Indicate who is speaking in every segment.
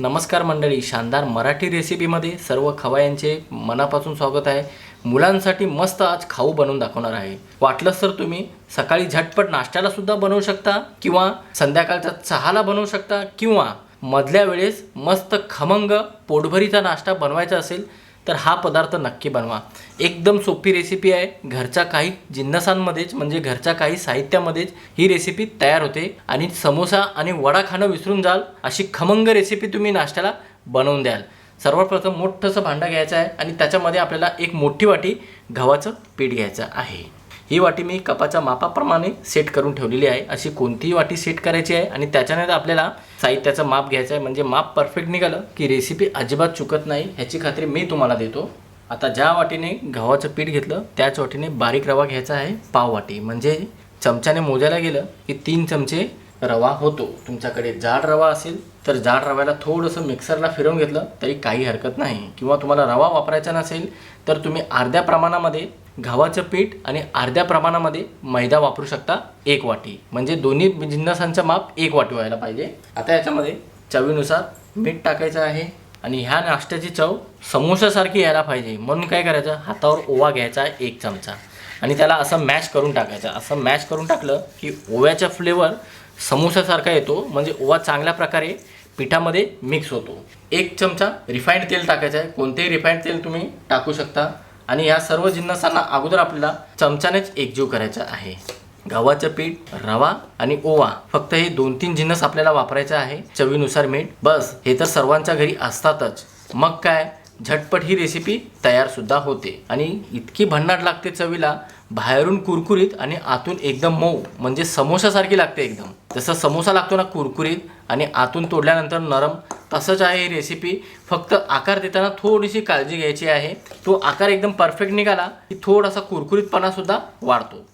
Speaker 1: नमस्कार मंडळी शानदार मराठी रेसिपीमध्ये सर्व खवायांचे मनापासून स्वागत आहे. मुलांसाठी मस्त आज खाऊ बनवून दाखवणार आहे. वाटलंच तर तुम्ही सकाळी झटपट नाश्त्याला सुद्धा बनवू शकता किंवा संध्याकाळच्या चहाला बनवू शकता किंवा मधल्या वेळेस मस्त खमंग पोटभरीचा नाश्ता बनवायचा असेल तर हा पदार्थ नक्की बनवा. एकदम सोपी रेसिपी आहे. घरच्या काही जिन्नसांमध्येच म्हणजे घरच्या काही साहित्यामध्येच ही रेसिपी तयार होते. आणि समोसा आणि वडा खाणं विसरून जाल अशी खमंग रेसिपी तुम्ही नाश्त्याला बनवून द्याल. सर्वप्रथम मोठंसं भांडं घ्यायचं आहे आणि त्याच्यामध्ये आपल्याला एक मोठी वाटी गव्हाचं पीठ घ्यायचं आहे. ही वाटी मी कपाच्या मापाप्रमाणे सेट करून ठेवलेली आहे. अशी कोणतीही वाटी सेट करायची आहे आणि त्याच्यानंतर आपल्याला साहित्याचं माप घ्यायचं आहे. म्हणजे माप परफेक्ट निघालं की रेसिपी अजिबात चुकत नाही ह्याची खात्री मी तुम्हाला देतो. आता ज्या वाटीने गव्हाचं पीठ घेतलं त्याच वाटीने बारीक रवा घ्यायचा आहे पाव वाटी. म्हणजे चमच्याने मोजायला गेलं की तीन चमचे रवा होतो. तुमच्याकडे जाड रवा असेल तर जाड रव्याला थोडंसं मिक्सरला फिरवून घेतलं तरी काही हरकत नाही. किंवा तुम्हाला रवा वापरायचा नसेल तर तुम्ही अर्ध्या प्रमाणामध्ये गव्हाचं पीठ आणि अर्ध्या प्रमाणामध्ये मैदा वापरू शकता एक वाटी. म्हणजे दोन्ही जिन्नसांचं माप एक वाटी व्हायला पाहिजे. आता याच्यामध्ये चवीनुसार मीठ टाकायचं आहे आणि ह्या नाश्त्याची चव समोसासारखी यायला पाहिजे. म्हणून काय करायचं? हातावर ओवा घ्यायचा आहे एक चमचा. आणि त्याला असं मॅश करून टाकायचं. असं मॅश करून टाकलं की ओव्याचा फ्लेवर समोसासारखा येतो. म्हणजे ओवा चांगल्या प्रकारे पिठामध्ये मिक्स होतो. एक चमचा रिफाईंड तेल टाकायचं आहे. कोणतेही रिफाईंड तेल तुम्ही टाकू शकता. आणि या सर्व जिन्नसांना अगोदर आपल्याला चमच्यानेच एकजीव करायचं आहे. गव्हाचं पीठ रवा आणि ओवा फक्त हे दोन तीन जिन्नस आपल्याला वापरायचे आहे. चवीनुसार मीठ बस हे तर सर्वांच्या घरी असतातच. मग काय? झटपट ही रेसिपी तयार सुद्धा होते. आणि इतकी भन्नाट लागते चवीला बाहेरून कुरकुरीत आणि आतून एकदम मऊ म्हणजे समोसासारखी लागते एकदम. जसं समोसा लागतो ना कुरकुरीत आणि आतून तोडल्यानंतर नरम तसंच आहे ही रेसिपी फक्त आकार देताना थोडीशी काळजी घ्यायची आहे. तो आकार एकदम परफेक्ट निघाला की थोडासा कुरकुरीतपणासुद्धा वाढतो.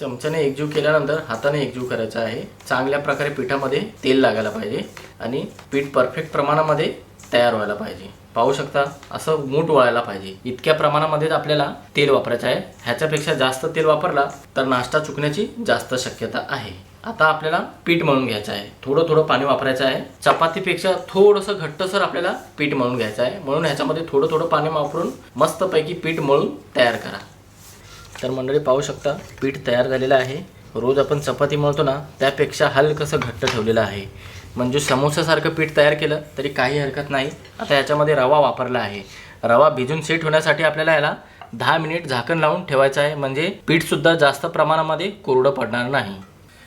Speaker 1: चमच्याने एकजीव केल्यानंतर हाताने एकजीव करायचा आहे. चांगल्या प्रकारे पिठामध्ये तेल लागायला पाहिजे आणि पीठ परफेक्ट प्रमाणामध्ये तयार व्हायला पाहिजे. पाहू शकता असं मूठ वळायला पाहिजे. इतक्या प्रमाणामध्येच आपल्याला तेल वापरायचं आहे ह्याच्यापेक्षा जास्त तेल वापरला तर नाश्ता चुकण्याची जास्त शक्यता आहे. आता आपल्याला पीठ मळून घ्यायचं आहे. थोडं थोडं पाणी वापरायचं आहे. चपातीपेक्षा थोडंसं घट्टसर आपल्याला पीठ मळून घ्यायचं आहे. म्हणून ह्याच्यामध्ये थोडं थोडं पाणी वापरून मस्तपैकी पीठ मळून तयार करा. तर मंडळी पाहू शकता पीठ तयार झालेलं आहे. रोज आपण चपाती मळतो ना त्यापेक्षा हलकंसं घट्ट ठेवलेलं आहे. म्हणजे समोसासारखं पीठ तयार केलं तरी काही हरकत नाही. आता याच्यामध्ये रवा वापरला आहे. रवा भिजून सेट होण्यासाठी आपल्याला याला दहा मिनिट झाकण लावून ठेवायचं आहे. म्हणजे पीठसुद्धा जास्त प्रमाणामध्ये कोरडं पडणार नाही.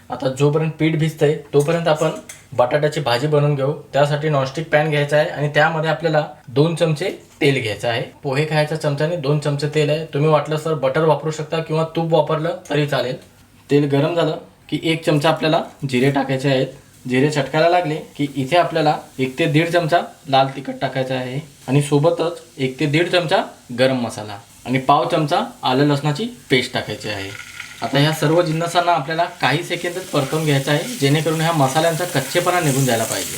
Speaker 1: आता जोपर्यंत पीठ भिजतंय तोपर्यंत आपण बटाट्याची भाजी बनवून घेऊ. त्यासाठी नॉनस्टिक पॅन घ्यायचा आहे आणि त्यामध्ये आपल्याला दोन चमचे तेल घ्यायचं आहे. पोहे खायच्या चमच्याने दोन चमचे तेल आहे. तुम्ही वाटलं तर बटर वापरू शकता किंवा तूप वापरलं तरी चालेल. तेल गरम झालं की एक चमचा आपल्याला जिरे टाकायचे आहेत. जिरे चटकायला लागले की इथे आपल्याला एक ते दीड चमचा लाल तिखट टाकायचा आहे. आणि सोबतच एक ते दीड चमचा गरम मसाला आणि पाव चमचा आलं लसणाची पेस्ट टाकायची आहे. आता ह्या सर्व जिन्नसांना आपल्याला काही सेकंदच परतवून घ्यायचं आहे जेणेकरून ह्या मसाल्यांचा कच्चेपणा निघून जायला पाहिजे.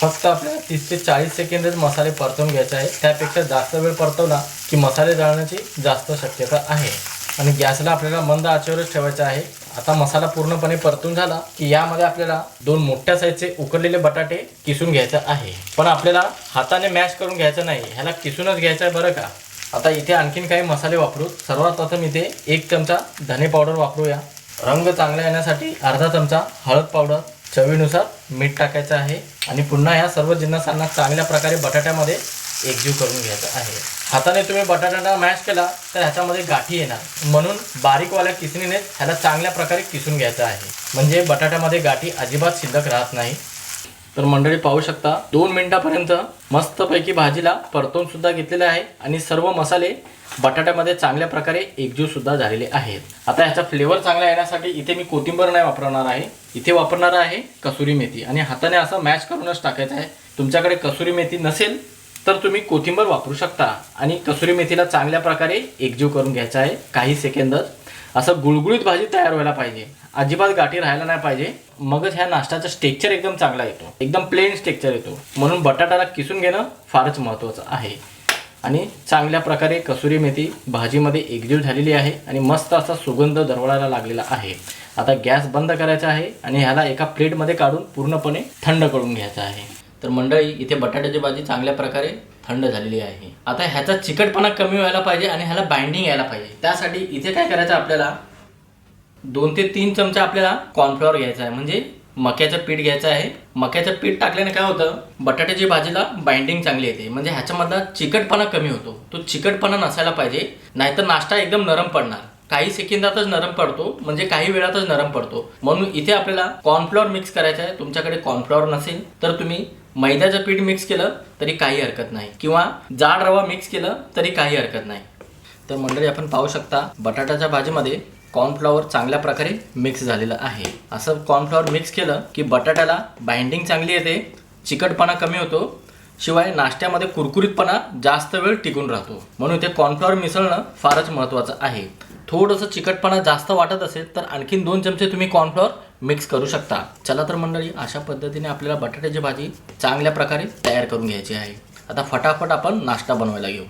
Speaker 1: फक्त आपल्याला तीस ते चाळीस सेकंदच मसाले परतवून घ्यायचे आहे त्यापेक्षा जास्त वेळ परतवला की मसाले जाळण्याची जास्त शक्यता आहे. आणि गॅसला आपल्याला मंद आचेवरच ठेवायचं आहे. आता मसाला पूर्णपणे परतून झाला की यामध्ये आपल्याला दोन मोठ्या साईजचे उकडलेले बटाटे किसून घ्यायचं आहे. पण आपल्याला हाताने मॅश करून घ्यायचं नाही. ह्याला किसूनच घ्यायचं आहे बरं का? आता इथे आणखीन काही मसाले वापरू. सर्वात प्रथम इथे एक चमचा धने पावडर वापरूया. रंग चांगला येण्यासाठी अर्धा चमचा हळद पावडर. चवीनुसार मीठ टाकायचं आहे. आणि पुन्हा ह्या सर्व जिन्नसांना चांगल्या प्रकारे बटाट्यामध्ये एकजीव करून घ्यायचं आहे. हाताने तुम्ही बटाट्याला मॅश केला तर ह्याच्यामध्ये गाठी येणार. म्हणून बारीकवाल्या किसणीने ह्याला चांगल्या प्रकारे किसून घ्यायचं आहे. म्हणजे बटाट्यामध्ये गाठी अजिबात शिल्लक राहत नाही. तर मंडळी पाहू शकता दोन मिनिटापर्यंत मस्तपैकी भाजीला परतून सुद्धा घेतलेले आहे आणि सर्व मसाले बटाट्यामध्ये चांगल्या प्रकारे एकजीव सुद्धा झालेले आहेत. आता ह्याचा फ्लेवर चांगला येण्यासाठी इथे मी कोथिंबर नाही वापरणार आहे. इथे वापरणार आहे कसुरी मेथी आणि हाताने असं मॅश करूनच टाकायचं आहे. तुमच्याकडे कसुरी मेथी नसेल तर तुम्ही कोथिंबर वापरू शकता आणि कसुरी मेथीला चांगल्या प्रकारे एकजीव करून घ्यायचा आहे. काही सेकंदच असं गुळगुळीत भाजी तयार व्हायला पाहिजे. अजिबात गाठी राहायला नाही पाहिजे. मगच ह्या नाश्त्याचा स्टेक्चर एकदम चांगला येतो. एकदम प्लेन स्टेक्चर येतो. म्हणून बटाट्याला किसून घेणं फारच महत्त्वाचं आहे. आणि चांगल्या प्रकारे कसुरी मेथी भाजीमध्ये एकजीव झालेली आहे आणि मस्त असा सुगंध दरवळायला लागलेला आहे. आता गॅस बंद करायचा आहे आणि ह्याला एका प्लेटमध्ये काढून पूर्णपणे थंड करून घ्यायचा आहे. तर मंडळी इथे बटाट्याची भाजी चांगल्या प्रकारे थंड झालेली आहे. आता ह्याचा चिकटपणा कमी व्हायला पाहिजे आणि ह्याला बाइंडिंग यायला पाहिजे. त्यासाठी इथे काय करायचं आपल्याला? दोन ते तीन चमचा आपल्याला कॉर्नफ्लॉवर घ्यायचा आहे. म्हणजे मक्याचं पीठ घ्यायचं आहे. मक्याचं पीठ टाकल्याने काय होतं? बटाट्याची भाजीला बाइंडिंग चांगली येते. म्हणजे ह्याच्यामधला चिकटपणा कमी होतो. तो चिकटपणा नसायला पाहिजे. नाहीतर नाश्ता एकदम नरम पडणार. काही सेकंदातच नरम पडतो. म्हणजे काही वेळातच नरम पडतो. म्हणून इथे आपल्याला कॉर्नफ्लॉवर मिक्स करायचं आहे. तुमच्याकडे कॉर्नफ्लॉवर नसेल तर तुम्ही मैद्याचं पीठ मिक्स केलं तरी काही हरकत नाही. किंवा जाड रवा मिक्स केलं तरी काही हरकत नाही. तर मंडळी आपण पाहू शकता बटाट्याच्या भाजीमध्ये कॉर्नफ्लॉवर चांगल्या प्रकारे मिक्स झालेलं आहे. असं कॉर्नफ्लॉवर मिक्स केलं की बटाट्याला बाइंडिंग चांगली येते चिकटपणा कमी होतो शिवाय नाश्त्यामध्ये कुरकुरीतपणा जास्त वेळ टिकून राहतो. म्हणून इथे कॉर्नफ्लॉवर मिसळणं फारच महत्त्वाचं आहे. थोडंसं चिकटपणा जास्त वाटत असेल तर आणखीन दोन चमचे तुम्ही कॉर्नफ्लॉवर मिक्स करू शकता. चला तर मंडळी अशा पद्धतीने आपल्याला बटाट्याची भाजी चांगल्या प्रकारे तयार करून घ्यायची आहे. आता फटाफट आपण नाश्ता बनवायला घेऊ.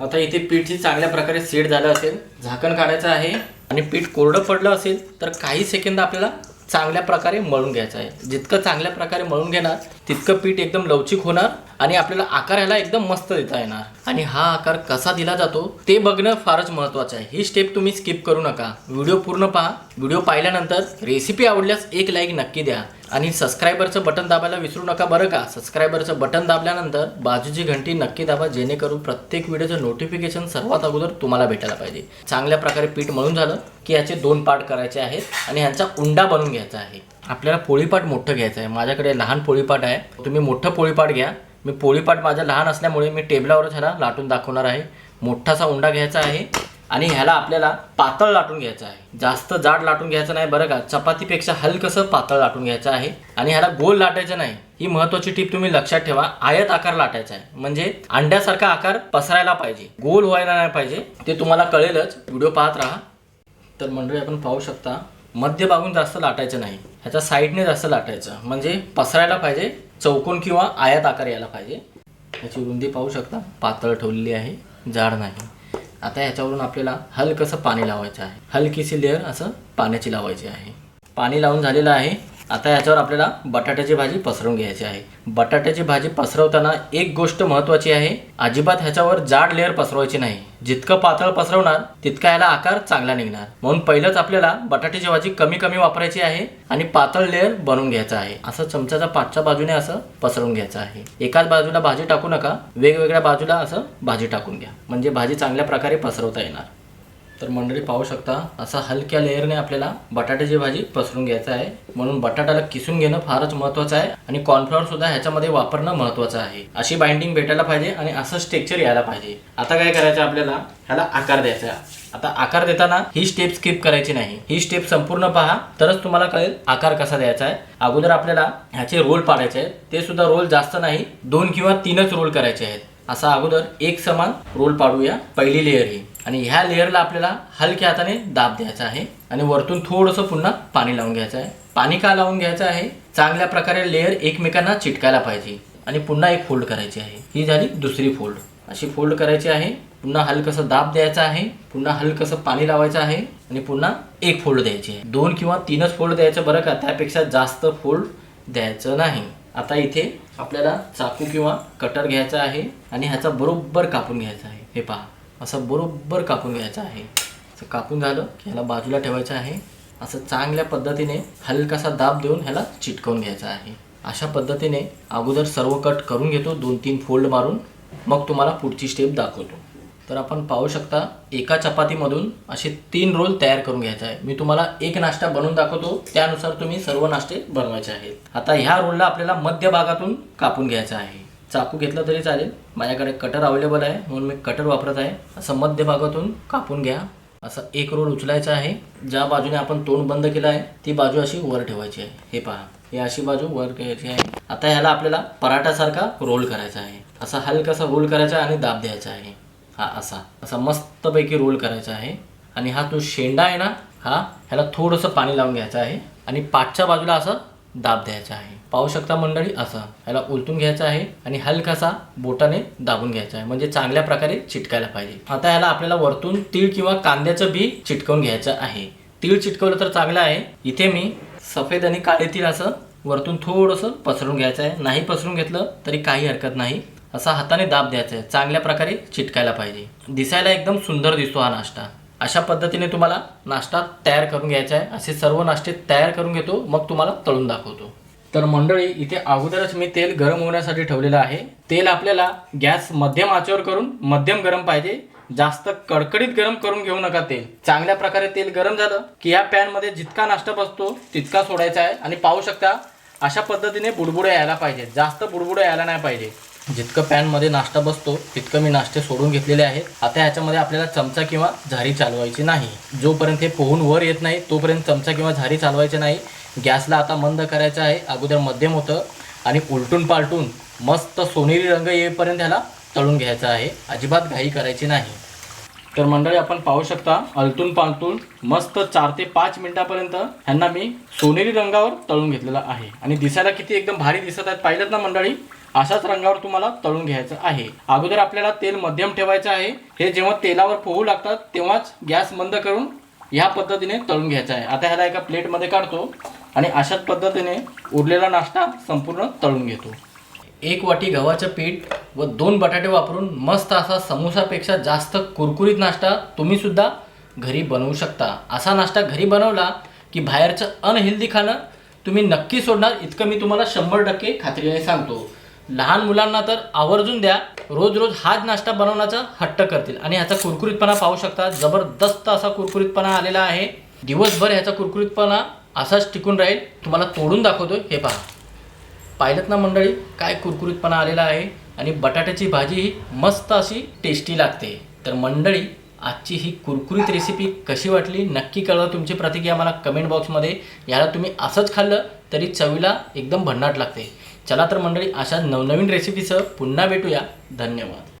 Speaker 1: आता इथे पीठ ही चांगल्या प्रकारे सेट झालं असेल झाकण काढायचं आहे आणि पीठ कोरडं पडलं असेल तर काही सेकंद आपल्याला चांगल्या प्रकारे मळून घ्यायचं आहे. जितकं चांगल्या प्रकारे मळून घेणार तितकं पीठ एकदम लवचिक होणार आणि आपल्याला आकार ह्याला एकदम मस्त देता येणार. आणि हा आकार कसा दिला जातो ते बघणं फारच महत्त्वाचं आहे. ही स्टेप तुम्ही स्किप करू नका. व्हिडिओ पूर्ण पहा. व्हिडिओ पाहिल्यानंतर रेसिपी आवडल्यास एक लाईक नक्की द्या. आणि सबस्क्रायबरचं बटन दाबायला विसरू नका बरं का? सबस्क्रायबरचं बटन दाबल्यानंतर बाजूची घंटी नक्की दाबा जेणेकरून प्रत्येक व्हिडिओचं नोटिफिकेशन सर्वात अगोदर तुम्हाला भेटायला पाहिजे. चांगल्या प्रकारे पीठ मळून झालं की याचे दोन पार्ट करायचे आहेत आणि ह्यांचा उंडा बनवून घ्यायचा आहे. आपल्याला पोळीपाट मोठं घ्यायचं आहे. माझ्याकडे लहान पोळीपाट आहे. तुम्ही मोठं पोळीपाट घ्या. मी पोळीपाट माझा लहान असल्यामुळे मी टेबलावरच ह्याला लाटून दाखवणार आहे. मोठासा उंडा घ्यायचा आहे आणि ह्याला आपल्याला पातळ लाटून घ्यायचं आहे. जास्त जाड लाटून घ्यायचं नाही बरं का चपातीपेक्षा हलकंसं पातळ लाटून घ्यायचं आहे. आणि ह्याला गोल लाटायचं नाही. ही महत्वाची टीप तुम्ही लक्षात ठेवा आयत आकार लाटायचा आहे. म्हणजे अंड्यासारखा आकार पसरायला पाहिजे गोल व्हायला नाही पाहिजे ते तुम्हाला कळेलच. व्हिडिओ पाहत राहा. तर मंडळी आपण पाहू शकता मध्यभागून जास्त लाटायचं नाही. ह्याच्या साईडने जास्त लाटायचं. म्हणजे पसरायला पाहिजे चौकोन किंवा आयात आकार यायला पाहिजे. याची रुंदी पाहू शकता. पातळ ठेवलेली आहे. जाड नाही. आता ह्याच्यावरून आपल्याला हलकसं पाणी लावायचं आहे. हलकीशी लेअर असं पाण्याची लावायची आहे. पाणी लावून झालेलं आहे. आता याच्यावर आपल्याला बटाट्याची भाजी पसरवून घ्यायची आहे. बटाट्याची भाजी पसरवताना एक गोष्ट महत्त्वाची आहे अजिबात ह्याच्यावर जाड लेअर पसरवायची नाही. जितकं पातळ पसरवणार तितका याला आकार चांगला निघणार. म्हणून पहिलंच आपल्याला बटाट्याची भाजी कमी कमी वापरायची आहे आणि पातळ लेअर बनवून घ्यायचं आहे. असं चमच्याच्या पाठच्या बाजूने असं पसरवून घ्यायचं आहे. एकाच बाजूला भाजी टाकू नका वेगवेगळ्या बाजूला असं भाजी टाकून घ्या. म्हणजे भाजी चांगल्या प्रकारे पसरवता येणार. तर मंडळी पाहू शकता असा हलक्या लेअरने आपल्याला बटाट्याची भाजी पसरून घ्यायचं आहे. म्हणून बटाट्याला किसून घेणं फारच महत्त्वाचं आहे आणि कॉर्नफ्लॉवर सुद्धा ह्याच्यामध्ये वापरणं महत्त्वाचं आहे. अशी बाइंडिंग भेटायला पाहिजे आणि असं स्ट्रेक्चर यायला पाहिजे. आता काय करायचं आपल्याला? ह्याला आकार द्यायचा आता आकार देताना ही स्टेप स्किप करायची नाही. ही स्टेप संपूर्ण पहा तरच तुम्हाला कळेल आकार कसा द्यायचा आहे. अगोदर आपल्याला ह्याचे रोल पाडायचे आहेत. ते सुद्धा रोल जास्त नाही दोन किंवा तीनच रोल करायचे आहेत. असा अगोदर एक समान रोल पाडूया पहिली लेअर ही. आणि ह्या लेअरला आपल्याला हलक्या हाताने दाब द्यायचा आहे आणि वरतून थोडंसं पुन्हा पाणी लावून घ्यायचं आहे. पाणी का लावून घ्यायचं आहे? चांगल्या प्रकारे लेअर एकमेकांना चिटकायला पाहिजे आणि पुन्हा एक फोल्ड करायची आहे. ही झाली दुसरी फोल्ड. अशी फोल्ड करायची आहे पुन्हा हलकसं दाब द्यायचा आहे पुन्हा हलकसं पाणी लावायचं आहे आणि पुन्हा एक फोल्ड द्यायची आहे. दोन किंवा तीनच फोल्ड द्यायचं बरं का? त्यापेक्षा जास्त फोल्ड द्यायचं नाही. आता इथे आपल्याला चाकू किंवा कटर घ्यायचा आहे आणि ह्याचा बरोबर कापून घ्यायचा आहे. हे पहा. असं बरोबर कापून घ्यायचं आहे. असं कापून झालं की ह्याला बाजूला ठेवायचं आहे. असं चांगल्या पद्धतीने हलकासा दाब देऊन ह्याला चिटकवून घ्यायचा आहे. अशा पद्धतीने अगोदर सर्व कट करून घेतो दोन तीन फोल्ड मारून. मग तुम्हाला पुढची स्टेप दाखवतो. तर आपण पाहू शकता एका चपातीमधून असे तीन रोल तयार करून घ्यायचा आहे. मी तुम्हाला एक नाश्ता बनवून दाखवतो. त्यानुसार तुम्ही सर्व नाश्ते बनवायचे आहेत. आता ह्या रोलला आपल्याला मध्य भागातून कापून घ्यायचा आहे. चाकू घेतला तरी चालेल. माझ्याकडे कटर अवेलेबल आहे म्हणून मी कटर वापरत आहे. असं मध्य भागातून कापून घ्या. असं एक रोल उचलायचा आहे. ज्या बाजूने आपण तोंड बंद केलं आहे ती बाजू अशी वर ठेवायची आहे. हे पहा. ही अशी बाजू वर घ्यायची आहे. आता ह्याला आपल्याला पराठासारखा रोल करायचा आहे. असा हलकासा रोल करायचा आणि दाब द्यायचा आहे. हा असा. असा मस्तपैकी रोल करायचा आहे. आणि हा जो शेंडा आहे ना हा ह्याला थोडंसं पाणी लावून घ्यायचं आहे. आणि पाठच्या बाजूला असं दाब द्यायचा आहे. पाहू शकता मंडळी असं. ह्याला उलटून घ्यायचं आहे आणि हलकासा बोटाने दाबून घ्यायचा आहे. म्हणजे चांगल्या प्रकारे चिटकायला पाहिजे. आता ह्याला आपल्याला वरतून तीळ किंवा कांद्याचं बी चिटकवून घ्यायचं आहे. तीळ चिटकवलं तर चांगलं आहे. इथे मी सफेद आणि काळे तीळ असं वरतून थोडंसं पसरून घ्यायचं आहे. नाही पसरून घेतलं तरी काही हरकत नाही. असा हाताने दाब द्यायचा आहे. चांगल्या प्रकारे चिटकायला पाहिजे. दिसायला एकदम सुंदर दिसतो हा नाश्ता. अशा पद्धतीने तुम्हाला नाश्ता तयार करून घ्यायचा आहे. असे सर्व नाश्ते तयार करून घेतो. मग तुम्हाला तळून दाखवतो. तर मंडळी इथे अगोदरच मी तेल गरम होण्यासाठी ठेवलेलं आहे. तेल आपल्याला गॅस मध्यम आचेवर करून मध्यम गरम पाहिजे. जास्त कडकडीत गरम करून घेऊ नका तेल. चांगल्या प्रकारे तेल गरम झालं की या पॅनमध्ये जितका नाश्ता बसतो तितका सोडायचा आहे. आणि पाहू शकता अशा पद्धतीने बुडबुडे यायला पाहिजे. जास्त बुडबुडे यायला नाही पाहिजे. जितकं पॅनमध्ये नाश्ता बसतो तितकं मी नाश्ते सोडून घेतलेले आहेत. आता ह्याच्यामध्ये आपल्याला चमचा किंवा झारी चालवायची नाही. जोपर्यंत हे पोहून वर येत नाही तोपर्यंत चमचा किंवा झारी चालवायची नाही. गॅसला आता मंद करायचं आहे. अगोदर मध्यम होतं आणि उलटून पालटून मस्त सोनेरी रंग येईपर्यंत ह्याला तळून घ्यायचा आहे. अजिबात घाई करायची नाही. तर मंडळी आपण पाहू शकता अलटून पालटून मस्त चार ते पाच मिनिटापर्यंत ह्यांना मी सोनेरी रंगावर तळून घेतलेला आहे. आणि दिसायला किती एकदम भारी दिसत आहेत. पाहिलं ना मंडळी? अशाच रंगावर तुम्हाला तळून घ्यायचं आहे. अगोदर आपल्याला तेल मध्यम ठेवायचं आहे. हे जेव्हा तेलावर पोहू लागतात तेव्हाच गॅस बंद करून ह्या पद्धतीने तळून घ्यायचं आहे. आता ह्याला एका प्लेटमध्ये काढतो. आणि अशाच पद्धतीने उरलेला नाश्ता संपूर्ण तळून घेतो. एक वाटी गव्हाचं पीठ व दोन बटाटे वापरून मस्त असा समोसापेक्षा जास्त कुरकुरीत नाश्ता तुम्हीसुद्धा घरी बनवू शकता. असा नाश्ता घरी बनवला की बाहेरचं अनहेल्दी खाणं तुम्ही नक्की सोडणार. इतकं मी तुम्हाला शंभर टक्के खात्रीने सांगतो. लहान मुलांना तर आवर्जून द्या. रोज रोज हाच नाश्ता बनवण्याचा हट्ट करतील. आणि ह्याचा कुरकुरीतपणा पाहू शकता. जबरदस्त असा कुरकुरीतपणा आलेला आहे. दिवसभर ह्याचा कुरकुरीतपणा असाच टिकून राहील तुम्हाला तोडून दाखवतो हे पहा. पाहिलं ना मंडळी काय कुरकुरीतपणा आलेला आहे आणि बटाट्याची भाजी ही मस्त अशी टेस्टी लागते. तर मंडळी आजची ही कुरकुरीत रेसिपी कशी वाटली नक्की कळवा तुमची प्रतिक्रिया मला कमेंट बॉक्समध्ये याला तुम्ही असंच खाल्लं तरी चवीला एकदम भन्नाट लागते. चला तर मंडळी अशा नवनवीन रेसिपीसह पुन्हा भेटूया. धन्यवाद.